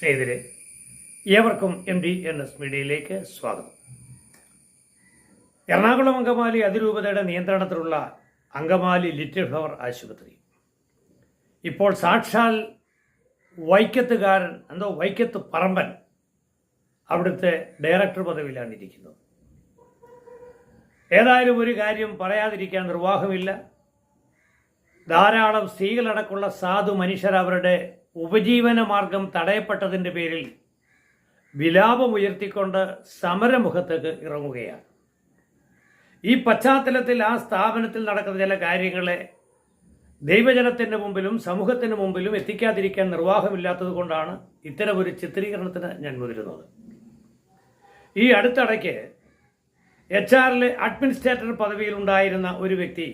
സ്നേഹിതരെ ഏവർക്കും M D N S മീഡിയയിലേക്ക് സ്വാഗതം. എറണാകുളം അങ്കമാലി അതിരൂപതയുടെ നിയന്ത്രണത്തിലുള്ള അങ്കമാലി ലിറ്റിൽ ഫ്ലവർ ആശുപത്രി. ഇപ്പോൾ സാക്ഷാൽ വൈക്കത്തുകാരൻ എന്തോ വൈക്കത്ത് പറമ്പൻ അവിടുത്തെ ഡയറക്ടർ പദവിയിലാണ് ഇരിക്കുന്നത്. ഏതായാലും ഒരു കാര്യം പറയാതിരിക്കാൻ നിർവാഹമില്ല. ധാരാളം സ്ത്രീകളടക്കമുള്ള സാധു മനുഷ്യർ അവരുടെ ഉപജീവന മാർഗം തടയപ്പെട്ടതിന്റെ പേരിൽ വിലാപമുയർത്തിക്കൊണ്ട് സമരമുഖത്തേക്ക് ഇറങ്ങുകയാണ്. ഈ പശ്ചാത്തലത്തിൽ ആ സ്ഥാപനത്തിൽ നടക്കുന്ന ചില കാര്യങ്ങളെ ദൈവജനത്തിന്റെ മുമ്പിലും സമൂഹത്തിന് മുമ്പിലും എത്തിക്കാതിരിക്കാൻ നിർവാഹമില്ലാത്തത് കൊണ്ടാണ് ഇത്തരമൊരു ചിത്രീകരണത്തിന് ഞാൻ മുതിരുന്നത്. ഈ അടുത്തിടയ്ക്ക് എച്ച് ആറിലെ അഡ്മിനിസ്ട്രേറ്റർ പദവിയിലുണ്ടായിരുന്ന ഒരു വ്യക്തി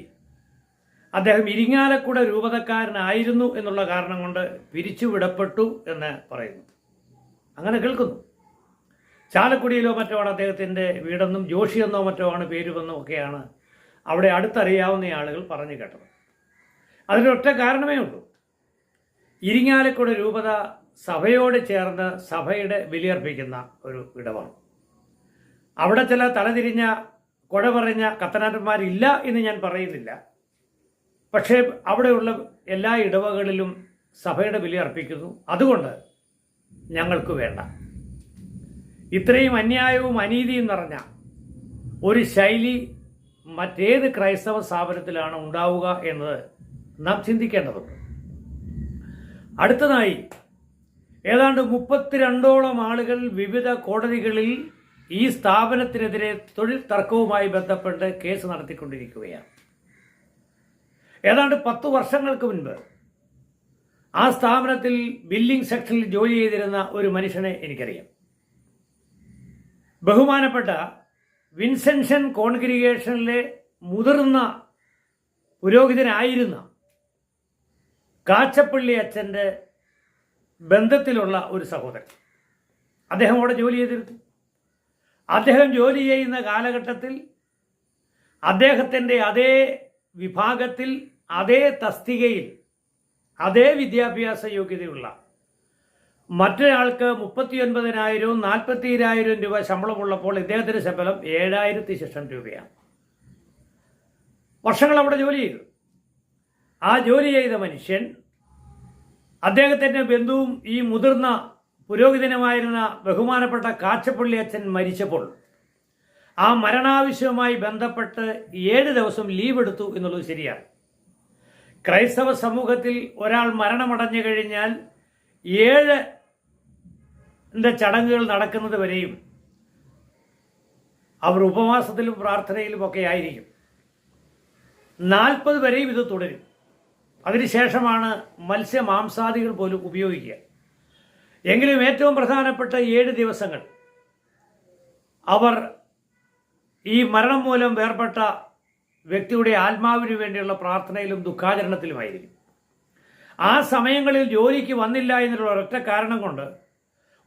അദ്ദേഹം ഇരിങ്ങാലക്കുട രൂപതക്കാരനായിരുന്നു എന്നുള്ള കാരണം കൊണ്ട് പിരിച്ചുവിടപ്പെട്ടു എന്ന് പറയുന്നു. അങ്ങനെ കേൾക്കുന്നു. ചാലക്കുടിയിലോ മറ്റോ ആണ് അദ്ദേഹത്തിന്റെ വീടെന്നും ജോഷിയെന്നോ മറ്റോ ആണ് പേരുമെന്നും ഒക്കെയാണ് അവിടെ അടുത്തറിയാവുന്ന ആളുകൾ പറഞ്ഞു കേട്ടത്. അതിനൊറ്റ കാരണമേ ഉള്ളൂ. ഇരിങ്ങാലക്കുട രൂപത സഭയോട് ചേർന്ന് സഭയുടെ ബലിയർപ്പിക്കുന്ന ഒരു ഇടമാണ്. അവിടെ ചില തലതിരിഞ്ഞ കൊട പറഞ്ഞ കത്തനാട്ടന്മാരില്ല എന്ന് ഞാൻ പറയുന്നില്ല. പക്ഷേ അവിടെയുള്ള എല്ലാ ഇടവകളിലും സഭയുടെ വില അർപ്പിക്കുന്നു. അതുകൊണ്ട് ഞങ്ങൾക്ക് വേണ്ട. ഇത്രയും അന്യായവും അനീതിയും നിറഞ്ഞ ഒരു ശൈലി മറ്റേത് ക്രൈസ്തവ സ്ഥാപനത്തിലാണ് ഉണ്ടാവുക എന്നത് നാം ചിന്തിക്കേണ്ടതുണ്ട്. അടുത്തതായി ഏതാണ്ട് മുപ്പത്തിരണ്ടോളം ആളുകൾ വിവിധ കോടതികളിൽ ഈ സ്ഥാപനത്തിനെതിരെ തൊഴിൽ തർക്കവുമായി ബന്ധപ്പെട്ട് കേസ് നടത്തിക്കൊണ്ടിരിക്കുകയാണ്. ഏതാണ്ട് പത്ത് വർഷങ്ങൾക്ക് മുൻപ് ആ സ്ഥാപനത്തിൽ ബില്ലിംഗ് സെക്ഷനിൽ ജോലി ചെയ്തിരുന്ന ഒരു മനുഷ്യനെ എനിക്കറിയാം. ബഹുമാനപ്പെട്ട വിൻസെൻഷൻ കോൺഗ്രിഗേഷനിലെ മുതിർന്ന പുരോഹിതനായിരുന്ന കാച്ചപ്പള്ളി അച്ഛന്റെ ബന്ധത്തിലുള്ള ഒരു സഹോദരൻ. അദ്ദേഹം അവിടെ ജോലി ചെയ്തിരുന്നു. അദ്ദേഹം ജോലി ചെയ്യുന്ന കാലഘട്ടത്തിൽ അദ്ദേഹത്തിന്റെ അതേ വിഭാഗത്തിൽ അതേ തസ്തികയിൽ അതേ വിദ്യാഭ്യാസ യോഗ്യതയുള്ള മറ്റൊരാൾക്ക് മുപ്പത്തിയൊൻപതിനായിരവും നാൽപ്പത്തിരായിരം രൂപ ശമ്പളമുള്ളപ്പോൾ ഇദ്ദേഹത്തിന്റെ ശമ്പളം ഏഴായിരത്തി ശേഷം രൂപയാണ്. വർഷങ്ങൾ അവിടെ ജോലി ചെയ്തു. ആ ജോലി ചെയ്ത മനുഷ്യൻ അദ്ദേഹത്തിന്റെ ബന്ധുവും ഈ മുതിർന്ന പുരോഹിതനുമായിരുന്ന ബഹുമാനപ്പെട്ട കാച്ചപ്പള്ളി അച്ഛൻ മരിച്ചപ്പോൾ ആ മരണാവശ്യവുമായി ബന്ധപ്പെട്ട് ഏഴ് ദിവസം ലീവ് എടുത്തു എന്നുള്ളത് ശരിയാണ്. ക്രൈസ്തവ സമൂഹത്തിൽ ഒരാൾ മരണമടഞ്ഞു കഴിഞ്ഞാൽ ഏഴ് ചടങ്ങുകൾ നടക്കുന്നത് വരെയും അവർ ഉപവാസത്തിലും പ്രാർത്ഥനയിലും ഒക്കെ ആയിരിക്കും. നാൽപ്പത് വരെയും ഇത് തുടരും. അതിനുശേഷമാണ് മത്സ്യ മാംസാദികൾ പോലും ഉപയോഗിക്കുക. എങ്കിലും ഏറ്റവും പ്രധാനപ്പെട്ട ഏഴ് ദിവസങ്ങൾ അവർ ഈ മരണം മൂലം വേർപെട്ട വ്യക്തിയുടെ ആത്മാവിന് വേണ്ടിയുള്ള പ്രാർത്ഥനയിലും ദുഃഖാചരണത്തിലുമായിരിക്കും. ആ സമയങ്ങളിൽ ജോലിക്ക് വന്നില്ല എന്നുള്ള ഒരൊറ്റ കാരണം കൊണ്ട്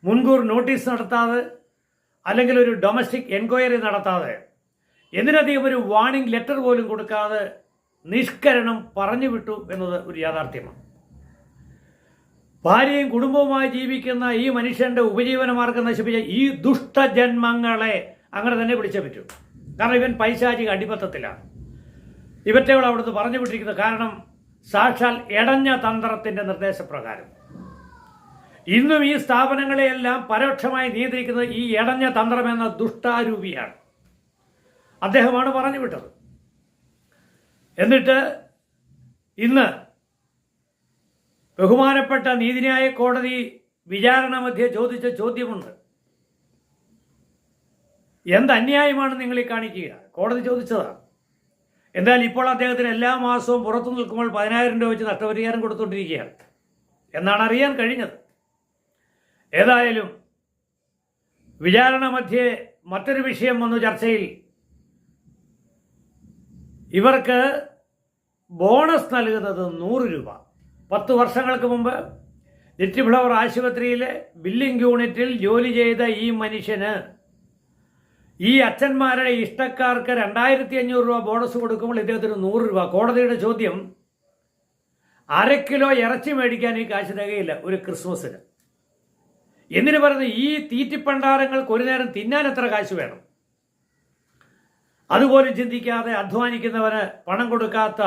മുൻകൂർ നോട്ടീസ് നടത്താതെ അല്ലെങ്കിൽ ഒരു ഡൊമസ്റ്റിക് എൻക്വയറി നടത്താതെ എന്തിനധികം ഒരു വാണിംഗ് ലെറ്റർ പോലും കൊടുക്കാതെ നിഷ്കരണം പറഞ്ഞു വിട്ടു എന്നത് ഒരു യാഥാർത്ഥ്യമാണ്. ഭാര്യയും കുടുംബവുമായി ജീവിക്കുന്ന ഈ മനുഷ്യന്റെ ഉപജീവന മാർഗം നശിപ്പിച്ച ഈ ദുഷ്ടജന്മങ്ങളെ അങ്ങനെ തന്നെ വിളിച്ചേ പറ്റൂ കാരണം ഇവൻ പൈശാചിക അടിമത്തത്തിലാണ്. ഇവറ്റകൾ അവിടുന്ന് പറഞ്ഞു വിട്ടിരിക്കുന്നത് കാരണം സാക്ഷാൽ എടഞ്ഞ തന്ത്രത്തിന്റെ നിർദ്ദേശപ്രകാരം. ഇന്നും ഈ സ്ഥാപനങ്ങളെയെല്ലാം പരോക്ഷമായി നിയന്ത്രിക്കുന്നത് ഈ എടഞ്ഞ തന്ത്രമെന്ന ദുഷ്ടാരൂപിയാണ്. അദ്ദേഹമാണ് പറഞ്ഞു വിട്ടത് എന്നിട്ട് ഇന്ന് ബഹുമാനപ്പെട്ട നീതിന്യായ കോടതി വിചാരണ മധ്യേ ചോദിച്ച ചോദ്യമുണ്ട്. എന്ത് അന്യായമാണ് നിങ്ങൾ ഈ കാണിക്കുക? കോടതി ചോദിച്ചതാണ്. എന്നാൽ ഇപ്പോൾ അദ്ദേഹത്തിന് എല്ലാ മാസവും പുറത്തു നിൽക്കുമ്പോൾ പതിനായിരം രൂപ വെച്ച് നഷ്ടപരിഹാരം കൊടുത്തുകൊണ്ടിരിക്കുകയാണ്. എന്നാണ് അറിയാൻ കഴിഞ്ഞത്. ഏതായാലും വിചാരണ മധ്യേ മറ്റൊരു വിഷയം വന്നു ചർച്ചയിൽ. ഇവർക്ക് ബോണസ് നൽകുന്നത് നൂറ് രൂപ. പത്ത് വർഷങ്ങൾക്ക് മുമ്പ് ലിറ്റിൽ ഫ്ലവർ ആശുപത്രിയിലെ ബില്ലിംഗ് യൂണിറ്റിൽ ജോലി ചെയ്ത ഈ മനുഷ്യന് ഈ അച്ഛന്മാരുടെ ഇഷ്ടക്കാർക്ക് രണ്ടായിരത്തി അഞ്ഞൂറ് രൂപ ബോണസ് കൊടുക്കുമ്പോൾ ഇദ്ദേഹത്തിന് നൂറ് രൂപ. കോടതിയുടെ ചോദ്യം അര കിലോ ഇറച്ചി മേടിക്കാൻ ഈ കാശ് തികയില്ല ഒരു ക്രിസ്മസിന്. എന്തിനു പറയുന്നത് ഈ തീറ്റിപ്പണ്ടാരങ്ങൾക്ക് ഒരു നേരം തിന്നാൻ എത്ര കാശ് വേണം? അതുപോലും ചിന്തിക്കാതെ അധ്വാനിക്കുന്നവന് പണം കൊടുക്കാത്ത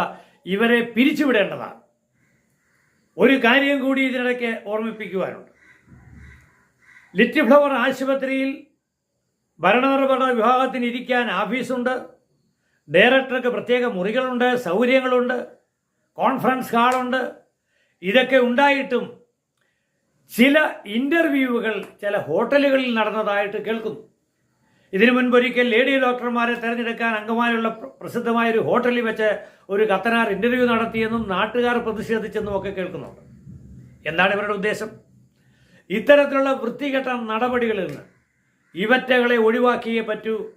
ഇവരെ പിരിച്ചുവിടേണ്ടതാണ്. ഒരു കാര്യം കൂടി ഇതിനിടയ്ക്ക് ഓർമ്മിപ്പിക്കുവാനുണ്ട്. ലിറ്റ് ഫ്ലവർ ആശുപത്രിയിൽ ഭരണനിർവഹണ വിഭാഗത്തിന് ഇരിക്കാൻ ആഫീസുണ്ട്. ഡയറക്ടർക്ക് പ്രത്യേക മുറികളുണ്ട് സൗകര്യങ്ങളുണ്ട് കോൺഫറൻസ് ഹാളുണ്ട്. ഇതൊക്കെ ഉണ്ടായിട്ടും ചില ഇന്റർവ്യൂവുകൾ ചില ഹോട്ടലുകളിൽ നടന്നതായിട്ട് കേൾക്കുന്നു. ഇതിനു മുൻപ് ഒരിക്കൽ ലേഡി ഡോക്ടർമാരെ തിരഞ്ഞെടുക്കാൻ അംഗമായുള്ള പ്ര- പ്രസിദ്ധമായ ഒരു ഹോട്ടലിൽ വെച്ച് ഒരു കത്തനാർ ഇന്റർവ്യൂ നടത്തിയെന്നും നാട്ടുകാർ പ്രതിഷേധിച്ചെന്നും ഒക്കെ കേൾക്കുന്നുണ്ട്. എന്താണ് ഇവരുടെ ഉദ്ദേശം? ഇത്തരത്തിലുള്ള വൃത്തികെട്ട നടപടികളിൽ നിന്ന് ഇവറ്റകളെ ഒഴിവാക്കിയേ പറ്റൂ.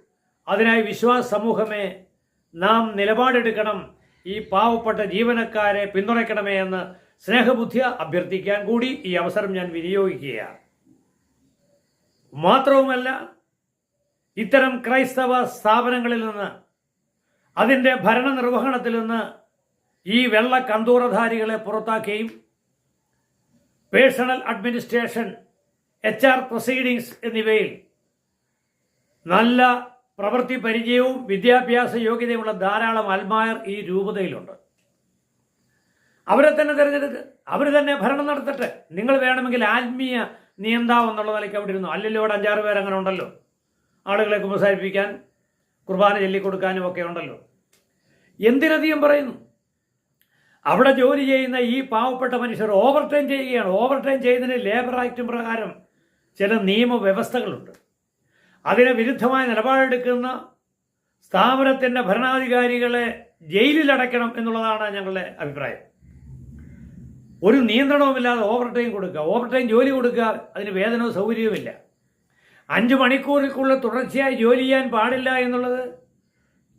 അതിനായി വിശ്വാസ സമൂഹമേ നാം നിലപാടെടുക്കണം. ഈ പാവപ്പെട്ട ജീവനക്കാരെ പിന്തുണയ്ക്കണമേ എന്ന് സ്നേഹബുദ്ധിയ അഭ്യർത്ഥിക്കാൻ കൂടി ഈ അവസരം ഞാൻ വിനിയോഗിക്കുകയാണ്. മാത്രവുമല്ല ഇത്തരം ക്രൈസ്തവ സ്ഥാപനങ്ങളിൽ നിന്ന് അതിന്റെ ഭരണനിർവഹണത്തിൽ നിന്ന് ഈ വെള്ള കന്തൂറധാരികളെ പുറത്താക്കുകയും personnel administration H R proceedings എന്നിവയിൽ നല്ല പ്രവൃത്തി പരിചയവും വിദ്യാഭ്യാസ യോഗ്യതയുമുള്ള ധാരാളം അൽമായർ ഈ രൂപതയിലുണ്ട്. അവരെ തന്നെ തിരഞ്ഞെടുക്കുക അവർ തന്നെ ഭരണം നടത്തട്ടെ. നിങ്ങൾ വേണമെങ്കിൽ ആത്മീയ നിയന്താവ് എന്നുള്ള നിലയ്ക്ക് അവിടെ ഇരുന്നു? അല്ലല്ലോ ഇവിടെ അഞ്ചാറ് പേർ അങ്ങനെ ഉണ്ടല്ലോ. ആളുകളെ കുമ്പസാരിപ്പിക്കാൻ കുർബാന ചൊല്ലിക്കൊടുക്കാനും ഒക്കെ ഉണ്ടല്ലോ. എന്തിനധികം പറയുന്നു? അവിടെ ജോലി ചെയ്യുന്ന ഈ പാവപ്പെട്ട മനുഷ്യർ ഓവർ ടൈം ചെയ്യുകയാണ്. ഓവർ ടൈം ചെയ്യുന്നതിന് ലേബർ ആക്ട് പ്രകാരം ചില നിയമവ്യവസ്ഥകളുണ്ട്. അതിന് വിരുദ്ധമായ നിലപാടെടുക്കുന്ന സ്ഥാപനത്തിന്റെ ഭരണാധികാരികളെ ജയിലിലടയ്ക്കണം എന്നുള്ളതാണ് ഞങ്ങളുടെ അഭിപ്രായം. ഒരു നിയന്ത്രണവുമില്ലാതെ ഓവർ ടൈം കൊടുക്കുക. ഓവർ ടൈം ജോലി കൊടുക്കുക അതിന് വേതനവും സൗകര്യവുമില്ല. അഞ്ച് മണിക്കൂറിക്കുള്ള തുടർച്ചയായി ജോലി ചെയ്യാൻ പാടില്ല എന്നുള്ളത്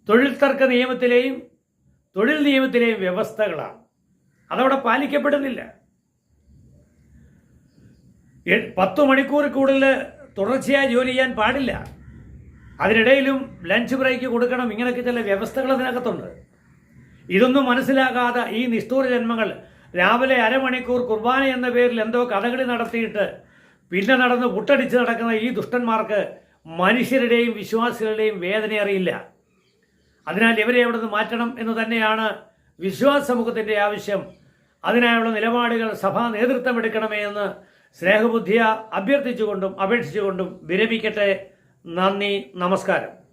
തൊഴിൽ തർക്ക നിയമത്തിലെയും തൊഴിൽ നിയമത്തിലെയും വ്യവസ്ഥകളാണ്. അതവിടെ പാലിക്കപ്പെടുന്നില്ല. പത്ത് മണിക്കൂർ കൂടുതൽ തുടർച്ചയായി ജോലി ചെയ്യാൻ പാടില്ല. അതിനിടയിലും ലഞ്ച് ബ്രേക്ക് കൊടുക്കണം ഇങ്ങനെയൊക്കെ ചില വ്യവസ്ഥകൾ അതിനകത്തുണ്ട്. ഇതൊന്നും മനസ്സിലാകാതെ ഈ നിഷ്ഠൂര ജന്മങ്ങൾ രാവിലെ അരമണിക്കൂർ കുർബാന എന്ന പേരിൽ എന്തോ കഥകളി നടത്തിയിട്ട് പിന്നെ നടന്ന് പുട്ടടിച്ച് നടക്കുന്ന ഈ ദുഷ്ടന്മാർക്ക് മനുഷ്യരുടെയും വിശ്വാസികളുടെയും വേദന അറിയില്ല. അതിനാൽ ഇവരെ അവിടെ നിന്ന് മാറ്റണം എന്ന് തന്നെയാണ് വിശ്വാസ സമൂഹത്തിന്റെ ആവശ്യം. അതിനായുള്ള നിലപാടുകൾ സഭാ നേതൃത്വം എടുക്കണമേ എന്ന് സ്നേഹബുദ്ധിയ അഭ്യർത്ഥിച്ചുകൊണ്ടും അപേക്ഷിച്ചുകൊണ്ടും വിരമിക്കട്ടെ. നന്ദി നമസ്കാരം.